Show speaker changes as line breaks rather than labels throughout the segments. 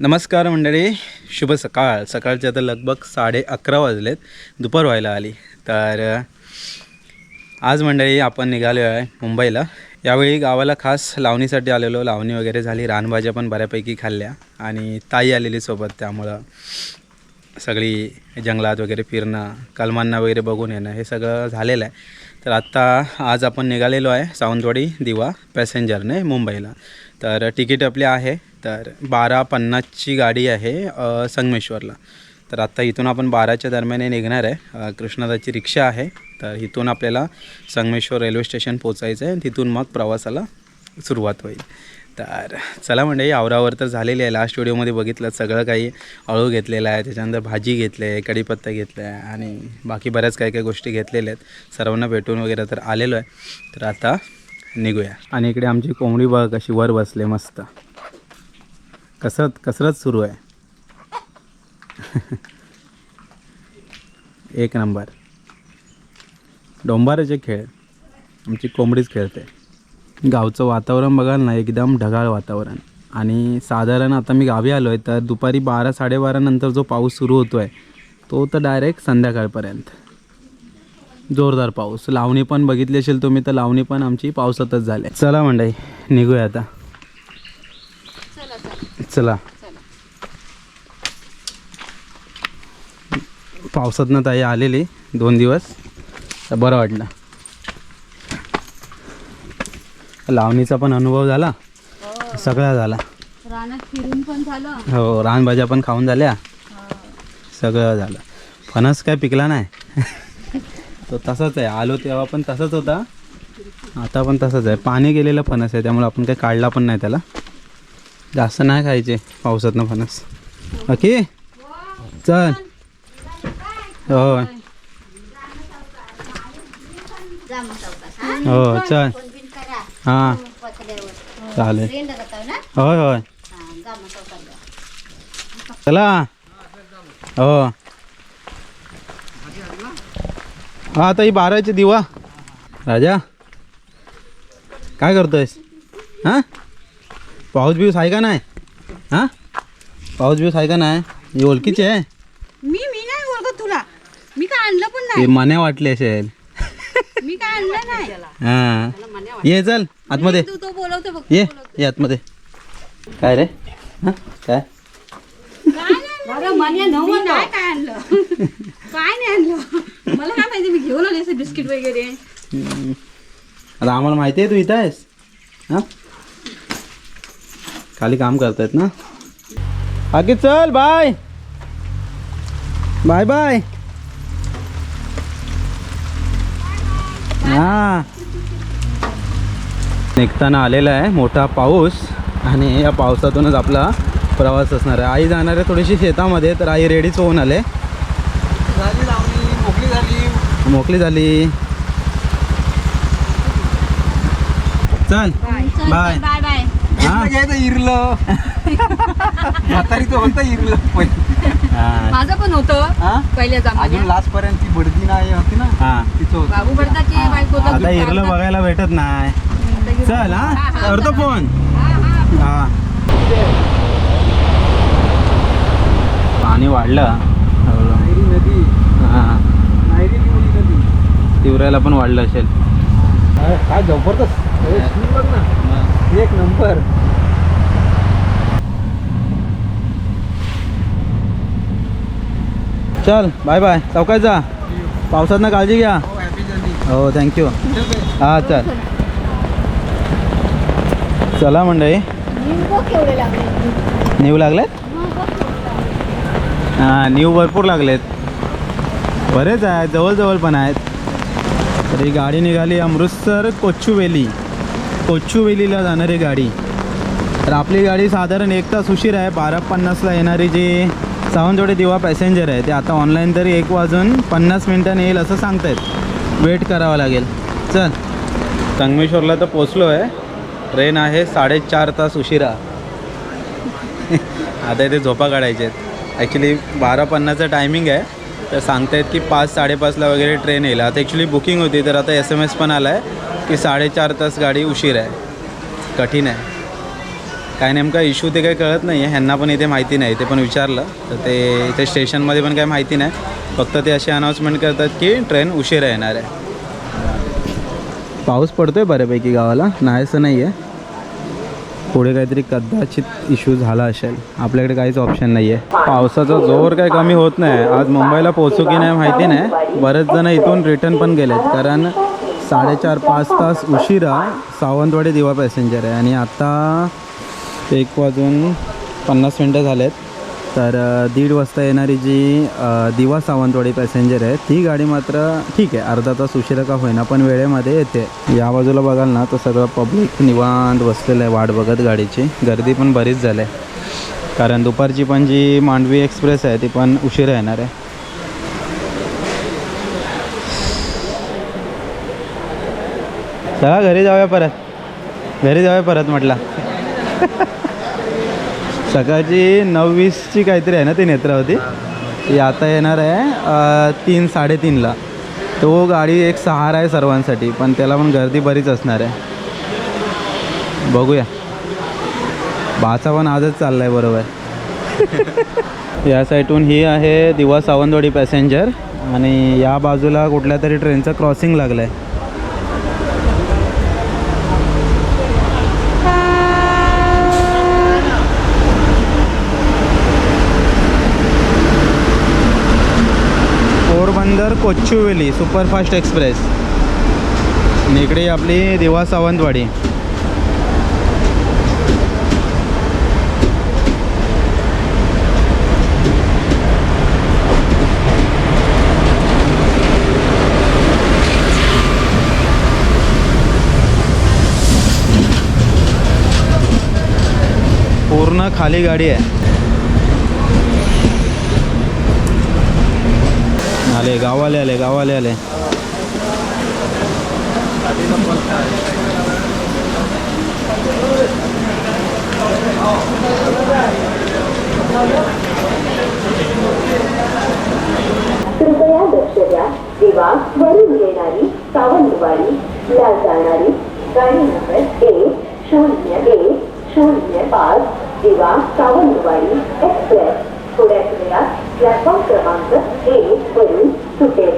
नमस्कार मंडळी शुभ सकाळ. सकाळचे आता लगभग साडे अकरा वाजलेत. दुपार व्हायला आली. तर आज मंडळी आपण निघालो आहे मुंबईला. यावेळी गावाला खास लावणीसाठी आलेलो. लावणी वगैरे झाली रानभाज्या पण बऱ्यापैकी खाल्ल्या आणि ताई आलेली सोबत. त्यामुळं सगळी जंगलात वगैरे फिरणं कलमांना वगैरे बघून येणं हे सगळं झालेलं आहे. तर आत्ता आज आपण निघालेलो आहे सावंतवाडी दिवा पॅसेंजरने मुंबईला. तर तिकीट आपली आहे तर बारा पन्नासची गाडी आहे संगमेश्वरला. तर आत्ता इथून आपण बाराच्या दरम्यान निघणार आहे. कृष्णादाची रिक्षा आहे तर इथून आपल्याला संगमेश्वर रेल्वे स्टेशन पोचायचं आहे तिथून मग प्रवासाला सुरुवात होईल. तर चला म्हणजे आवरावर तर झालेली आहे. लास्ट व्हिडिओमध्ये बघितलं सगळं काही अळू घेतलेलं आहे त्याच्यानंतर भाजी घेतली आहे कढीपत्ता घेतला आहे आणि बाकी बऱ्याच काही काही गोष्टी घेतलेल्या आहेत. सर्वांना भेटून वगैरे तर आलेलो आहे. तर आता निघूया. आणि इकडे आमची कोंबडी बघ कशी वर बसले मस्त. कसरत कसरत सुरू आहे. एक नंबर. डोंबाराचे खेळ आमची कोंबडीच खेळते. गावचं वातावरण बघाल ना एकदम ढगाळ वातावरण. आणि साधारण आता मी गावी आलो आहे तर दुपारी बारा साडेबारानंतर जो पाऊस सुरू होतो आहे तो तर डायरेक्ट संध्याकाळपर्यंत. जोरदार पाऊस. लावणी पण बघितली असेल तुम्ही तर लावणी पण आमची पावसातच झाली चला मंडई निघूया आता. चला. पावसातनं ताई आलेली दोन दिवस. तर बरं वाटलं. लावणीचा पण अनुभव झाला. सगळा झाला.
रानात फिरून पण झालं.
हो रानभाज्या पण खाऊन झाल्या. सगळं झालं. फणस काय पिकला नाही. तो तसाच आहे. आलो तेव्हा पण तसाच होता. आता पण तसाच आहे. पाणी गेलेलं फणस आहे. त्यामुळे आपण काही काढला पण नाही त्याला. जास्त नाही खायचे पावसातनं फणस. ओके? चल. हो
हो
चल. हां. चालेल. होय होय. चला. हो. हा आता ही बाराची दिवा. राजा काय करतोयस? हां? पाऊस बिऊस आहे का नाही? हां? पाऊस बिऊस आहे का नाही? ही ओळखीची आहे?
मी मी नाही ओळखत तुला. मी काय आणलं पण
ते मने वाटले असेल.
मी काय आणलं नाही.
हां. ये चल आतमध्ये.
तू तो बोलवतो बघ
ये ये आतमध्ये. काय रे? हां? काय?
मी नाही काय आणलं? काय नाही आणलं? मला काय माहिती मी घेऊन आले असे बिस्किट वगैरे.
आता आम्हाला माहिती आहे तू इथं आहेस? हां? खाली काम करतायत ना? बाकी चल बाय. Bye bye. हा. निघताना आलेला आहे मोठा पाऊस आणि या पावसातूनच आपला प्रवास असणार आहे. आई जाणार आहे थोडीशी शेतामध्ये तर आई रेडीच होऊन आले.
मोकळी झाली.
मोकळी झाली. चल. बाय.
बाय. बाय
हा?
इरलं. म्हातारी तो होतं इरलं. पहिले
हा.
माझं पण होतं.
हा?
पहिल्या
अजून लास्ट पर्यंत ती बडदी नाही होती ना?
हा.
तिचं होतं.
बाबू भरताची बायको तर
आता इरलं बघायला भेटत नाही. चल हा? करतो फोन. हा. पाणी वाढलं.
नायरी नदी
हा.
नायरी पिवळी नदी
तिवऱ्याला पण वाढलं असेल.
काय जबरदस्त. बघ ना. एक नंबर.
चल बाय बाय. चौकात जा. पावसातनं काळजी घ्या.
हो हॅपी जर्नी
हो थँक्यू
चल बाई.
हा चल. चला मंडळी.
लागले?
न्यू लागलेत? हां न्यू भरपूर लागलेत. बरेच आहेत जवळजवळ पण आहेत. तर ही गाडी निघाली अमृतसर कोचुवेली. कोचुवेलीला जाणारी गाडी. तर आपली गाडी साधारण एक तास उशीर आहे. बारा पन्नासला येणारी जी सावंतवाडी दिवा पॅसेंजर आहे ते आता ऑनलाईन तरी एक वाजून पन्नास मिनटांनी येईल असं सांगतायत. वेट करावा लागेल. चल. संगमेश्वरला तर पोचलो आहे ट्रेन आहे साडेचार तास उशिरा. आता इथे झोपा काढायचे आहेत ॲक्च्युली बारा पन्नासचं टायमिंग आहे. तर सांगतायत की पाच साडेपाचला वगैरे ट्रेन येईल. आता ॲक्च्युली बुकिंग होती तर आता एस एम एस पण आला आहे की साडेचार तास गाडी उशीर आहे. कठीण आहे. काय नेमका इश्यू ते काही कळत नाही आहे ह्यांना पण इथे माहिती नाही. ते पण विचारलं. तर ते इथे स्टेशनमध्ये पण काही माहिती नाही. फक्त ते अशी अनाऊन्समेंट करतात की ट्रेन उशिरा येणार आहे. पाऊस पडतो आहे बऱ्यापैकी गावाला. नाही असं नाही आहे पुढे काहीतरी कदाचित इश्यू झाला असेल. आपल्याकडे काहीच ऑप्शन नाही आहे पावसाचा जोर काही कमी होत नाही. आज मुंबईला पोहोचू की नाही माहिती नाही. बरेच जण इथून रिटर्न पण गेलेत. कारण साडेचार पाच तास उशिरा सावंतवाडी दिवा पॅसेंजर आहे. आणि आता एक वाजून पन्नास मिनटं झालेत. तर दीड वाजता येणारी जी दिवा सावंतवाडी पॅसेंजर आहे ती गाडी मात्र ठीक आहे अर्धा तास उशिरा का होईना पण वेळेमध्ये येते. या बाजूला बघाल ना तर सगळं पब्लिक निवांत बसलेलं आहे वाट बघत गाडीची. गर्दी पण बरीच झाली आहे कारण दुपारची पण जी मांडवी एक्सप्रेस आहे ती पण उशिरा येणार आहे. चला घरी जाऊया परत. घरी जाऊया परत म्हटलं. सकाळची नऊ वीसची काहीतरी आहे ना ती नेत्रावती? ती आता येणार आहे तीन साडेतीनला. तो गाडी एक सहारा आहे सर्वांसाठी पण त्याला पण गर्दी बरीच असणार आहे. बघूया. बाचा पण आजच चालला आहे बरोबर. या साईडून ही आहे दिवा सावंतवाडी पॅसेंजर आणि या बाजूला कुठल्या तरी ट्रेनचं क्रॉसिंग लागलं आहे पोरबंदर कोच्चुवेली सुपरफास्ट एक्सप्रेस. आणि इकडे आपली दिवा सावंतवाडी. पूर्ण खाली गाडी आहे. आले गावाले आले गावाले आले
कृपया लक्ष सावंतवाडी गाडी नंबर एक, शून्य एक, शून्य पाच दिवा सावंतवाडी, एक्सप्रेस. थोड्याच वेळात प्लॅटफॉर्म क्रमांक एक वरून सुटेल.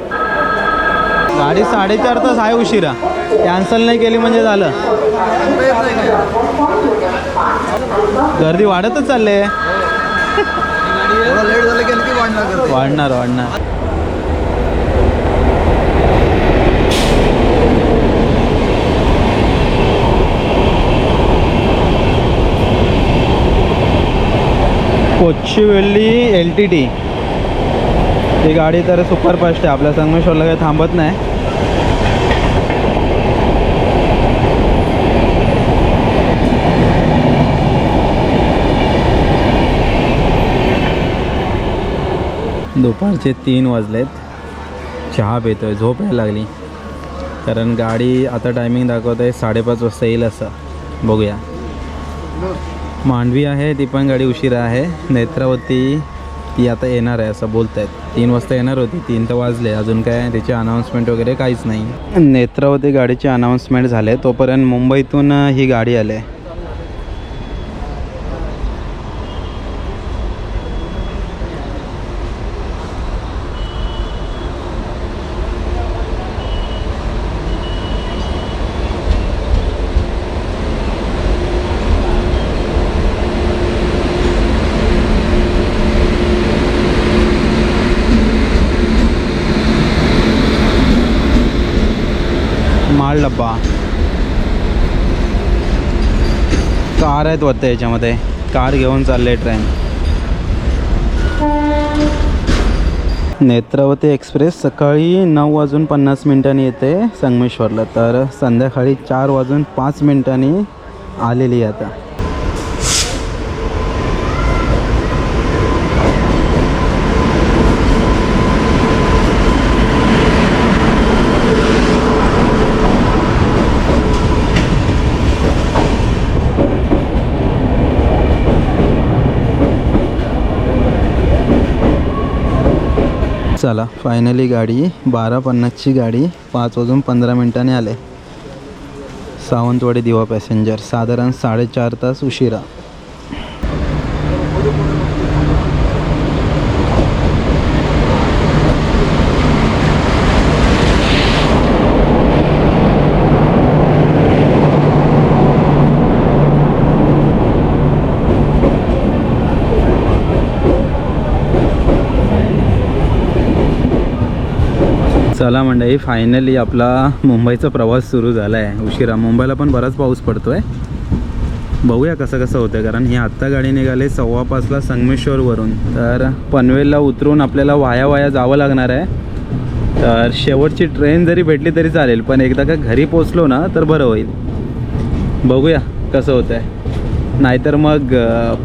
गाडी साडेचार तास आहे उशिरा. कॅन्सल नाही केली म्हणजे झालं. गर्दी वाढतच चालले
लेट झालं की आणखी वाढणार.
वाढणार. वाढणार कोच्चिवेल्ली एल टी टी ही गाडी तर सुपरफास्ट आहे. आपल्या संगमेश्वरला काही थांबत नाही. दुपारचे तीन वाजलेत. चहा पितोय झोप यायला लागली. कारण गाडी आता टायमिंग दाखवत आहे साडेपाच वाजता येईल असं. बघूया. मांडवी आहे ती पण गाडी उशिरा आहे. नेत्रावती ती आता येणार आहे असं बोलत आहेत तीन वाजता येणार होती तीन तर वाजले. अजून काय त्याची अनाऊन्समेंट वगैरे काहीच नाही. नेत्रावती गाडीची अनाऊन्समेंट झाले. तोपर्यंत मुंबईतून ही गाडी आले आहे. डब्बा. कार आहेत वाटतं याच्यामध्ये. कार घेऊन चालले ट्रेन. नेत्रावती एक्सप्रेस सकाळी नऊ वाजून पन्नास मिनिटांनी येते संगमेश्वरला. तर संध्याकाळी चार वाजून पाच मिनिटांनी आलेली आहे आता. चला. फायनली गाडी बारा पन्नासची गाडी पाच वाजून पंधरा मिनिटांनी आले. सावंतवाडी दिवा पॅसेंजर साधारण साडेचार तास उशिरा. चला मंडळी. फायनली आपला मुंबईचा प्रवास सुरू झाला आहे उशिरा. मुंबईला पण बराच पाऊस पडतो आहे बघूया कसं कसं होतं कारण ही आत्ता गाडी निघाली सव्वा पाचला संगमेश्वरवरून. तर पनवेलला उतरून आपल्याला वाया वाया जावं लागणार आहे. तर शेवटची ट्रेन जरी भेटली तरी चालेल. पण एकदा का घरी पोचलो ना तर बरं होईल. बघूया कसं होतं आहे नाहीतर मग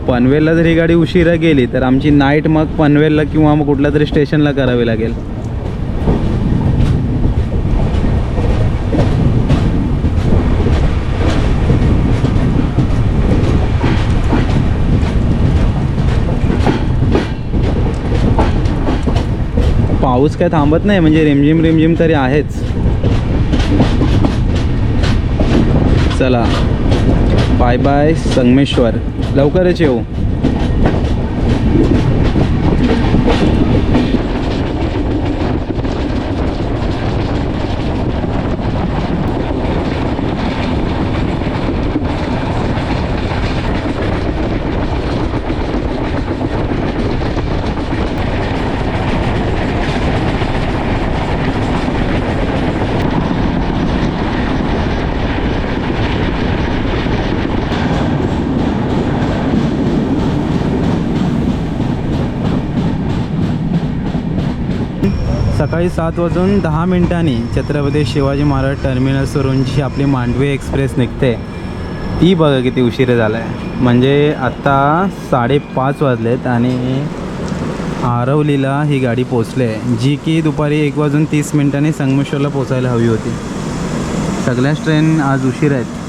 पनवेलला जरी गाडी उशिरा गेली तर आमची नाईट मग पनवेलला किंवा मग कुठल्या तरी स्टेशनला करावी लागेल. पाऊस काय थांबत नाही म्हणजे रिमझिम रिमझिम तरी आहेच. चला. Bye bye Sangameshwar. लवकरच येऊ. सकाळी सात वाजून दहा मिनिटांनी छत्रपती शिवाजी महाराज टर्मिनसवरून जी आपली मांडवी एक्सप्रेस निघते. ती बघा किती उशीर झाला आहे म्हणजे आत्ता साडेपाच वाजलेत आणि आरवलीला ही गाडी पोचली आहे. जी की दुपारी एक वाजून तीस मिनिटांनी संगमेश्वरला पोचायला हवी होती. सगळ्याच ट्रेन आज उशीर आहेत.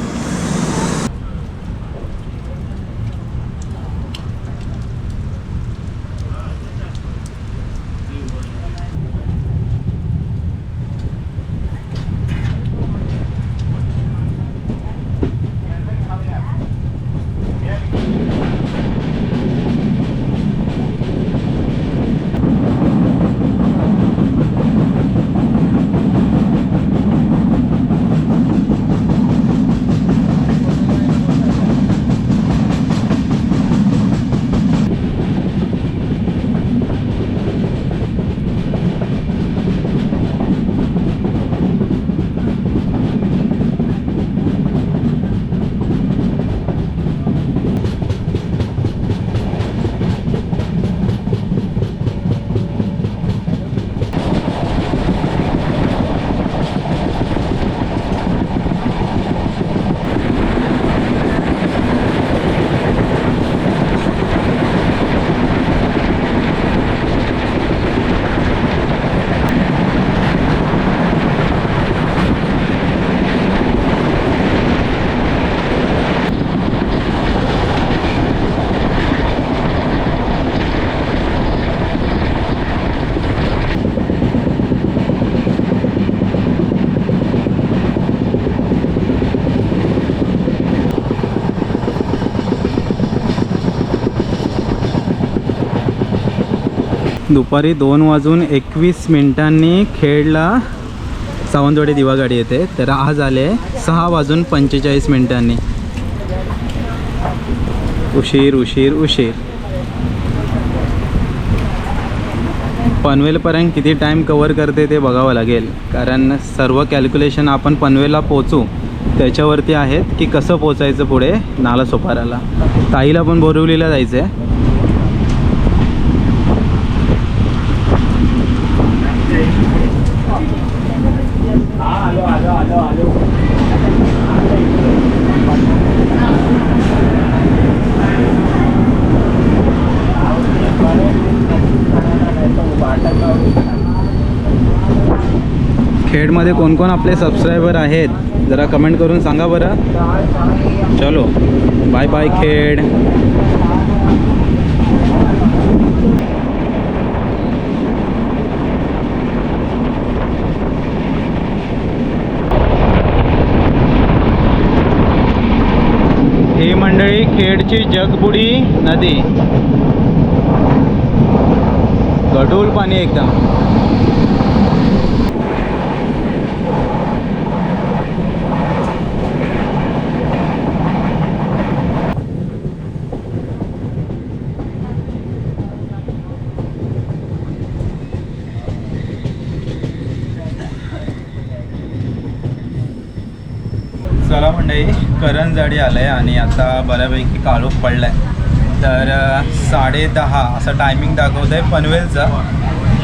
दुपारी दोन वाजून एकवीस मिनिटांनी खेडला सावंतवाडी दिवागाडी येते. तर आज आले सहा वाजून पंचेचाळीस मिनिटांनी. उशीर उशीर उशीर. पनवेलपर्यंत किती टाईम कवर करते ते बघावं लागेल. कारण सर्व कॅल्क्युलेशन आपण पनवेलला पोचू त्याच्यावरती आहेत की कसं पोचायचं पुढे? नाला सोपाराला ताईला पण बोरिवलीला जायचं आहे खेडमध्ये कोण कोण आपले सबस्क्रायबर आहेत जरा कमेंट करून सांगा बरं. चलो बाय बाय खेड. ही मंडळी खेडची जगबुडी नदी. गढूळ पाणी एकदम चला मंडळी करंजाडी आलं आहे आणि आता बऱ्यापैकी काळोख पडला आहे तर साडे दहा असा टायमिंग दाखवत आहे पनवेलचा.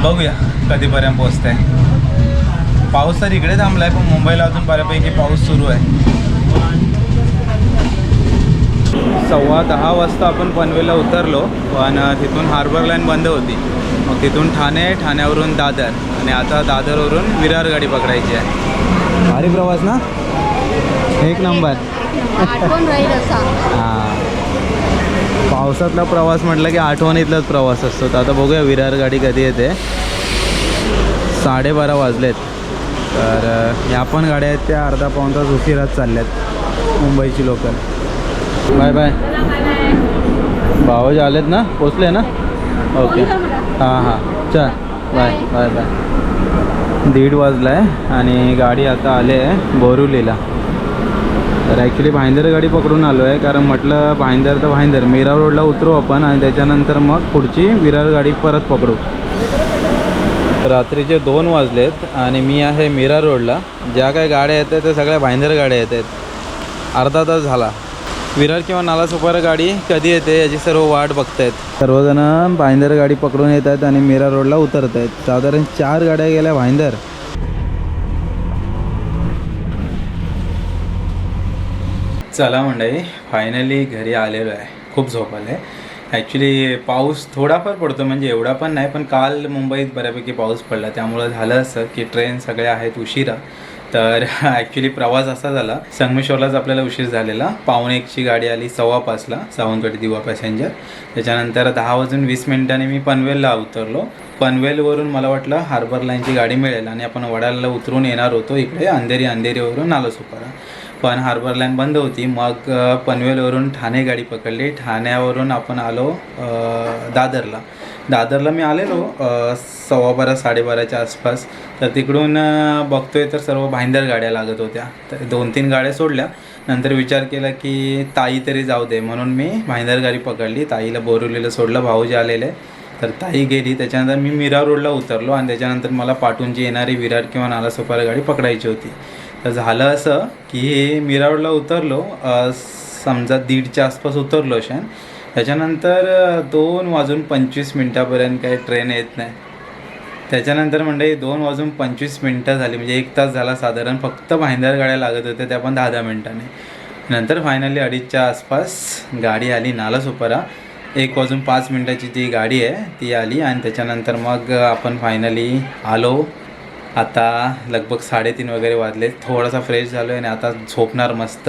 बघूया कधीपर्यंत पोचतं आहे पाऊस तर इकडे थांबला आहे पण मुंबईला अजून बऱ्यापैकी पाऊस सुरू आहे. सव्वा दहा वाजता आपण पनवेलला उतरलो पण तिथून हार्बर लाईन बंद होती. मग तिथून ठाणे ठाण्यावरून दादर. आणि आता दादरवरून विरार गाडी पकडायची आहे. भारी प्रवास ना? एक नंबर. हां. पावसातला प्रवास म्हटलं की आठवणीतलाच प्रवास असतो. तर आता बघूया विरार गाडी कधी येते. साडेबारा वाजलेत. तर ह्या पण गाड्या आहेत त्या अर्धा पाऊण तास उशिराच चालल्यात. मुंबईची लोकल बाय बाय. भावज आलेत ना? पोचले ना? ओके. हां हां. चल. Bye bye bye. दीड वाजला आहे आणि गाडी आता आली आहे बोरुलीला. तर ॲक्च्युली भाईंदर गाडी पकडून आलो आहे कारण म्हटलं भाईंदर तर भाईंदर. मीरा रोडला उतरू आपण आणि त्याच्यानंतर मग पुढची विरार गाडी परत पकडू. रात्रीचे दोन वाजलेत आणि मी आहे मीरा रोडला. ज्या काही गाड्या येत आहेत त्या सगळ्या भाईंदर गाड्या येत आहेत. अर्धा तास झाला. विरार किंवा नालासोपारा गाडी कधी येते याची सर्व वाट बघतायत. सर्वजण भाईंदर गाडी पकडून येत आहेत आणि मीरा रोडला उतरत आहेत. साधारण चार गाड्या गेल्या भाईंदर. चला मंडळी फायनली घरी आलेलो आहे. खूप झोप आहे. ॲक्च्युली पाऊस थोडाफार पडतो म्हणजे एवढा पण नाही पण काल मुंबईत बऱ्यापैकी पाऊस पडला. त्यामुळं झालं असं की ट्रेन सगळ्या आहेत उशिरा. तर ॲक्च्युली प्रवास असा झाला. संगमेश्वरलाच आपल्याला उशीर झालेला. पावणे एकची गाडी आली सव्वा पाचला सावंतवाडी दिवा पॅसेंजर. त्याच्यानंतर दहा वाजून वीस मिनिटांनी मी पनवेलला उतरलो. पनवेलवरून मला वाटलं हार्बर लाईनची गाडी मिळेल आणि आपण वडाळ्याला उतरून येणार होतो. इकडे अंधेरी अंधेरीवरून नालासोपारा. पण हार्बर लाईन बंद होती. मग पनवेलवरून ठाणे गाडी पकडली. ठाण्यावरून आपण आलो दादरला. दादरला मी आलेलो सव्वा बारा साडेबाराच्या आसपास. तर तिकडून बघतोय तर सर्व भाईंदर गाड्या लागत होत्या. तर दोन तीन गाड्या सोडल्या. नंतर विचार केला की ताई तरी जाऊ दे. म्हणून मी भाईंदर गाडी पकडली. ताईला बोरिवलीला सोडलं भाऊजी आलेले. तर ताई गेली. त्याच्यानंतर मी मीरा रोडला उतरलो आणि त्याच्यानंतर मला पाटूनची येणारी विरार किंवा नालासोपारा गाडी पकडायची होती. तर झालं असं की हे मिरावडला उतरलो समजा दीडच्या आसपास उतरलो शान त्याच्यानंतर दोन वाजून पंचवीस मिनटापर्यंत काही ट्रेन येत नाही. त्याच्यानंतर म्हणजे दोन वाजून पंचवीस मिनटं झाली. म्हणजे एक तास झाला साधारण. फक्त भाईंदर गाड्या लागत होत्या त्या पण दहा दहा मिनटाने. नंतर फायनली अडीचच्या आसपास गाडी आली नालासोपारा एक वाजून पाच मिनटाची जी गाडी आहे ती आली. आणि त्याच्यानंतर मग आपण फायनली आलो. आता लगभग साडेतीन वगैरे वाजले. थोडासा फ्रेश झालो आहे आणि आता झोपणार मस्त.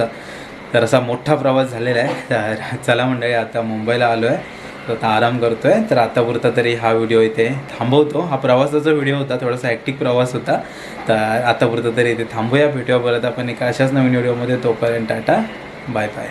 तर असा मोठा प्रवास झालेला आहे. तर चला मंडळी आता मुंबईला आलो आहे तर आता आराम करतो आहे तर आतापुरता तरी हा व्हिडिओ इथे थांबवतो. हा प्रवासाचा व्हिडिओ होता. थोडासा ॲक्टिक प्रवास होता. तर आतापुरता तरी इथे थांबूया. भेटूया परत आपण एका अशाच नवीन व्हिडिओमध्ये तोपर्यंत टाटा. Bye bye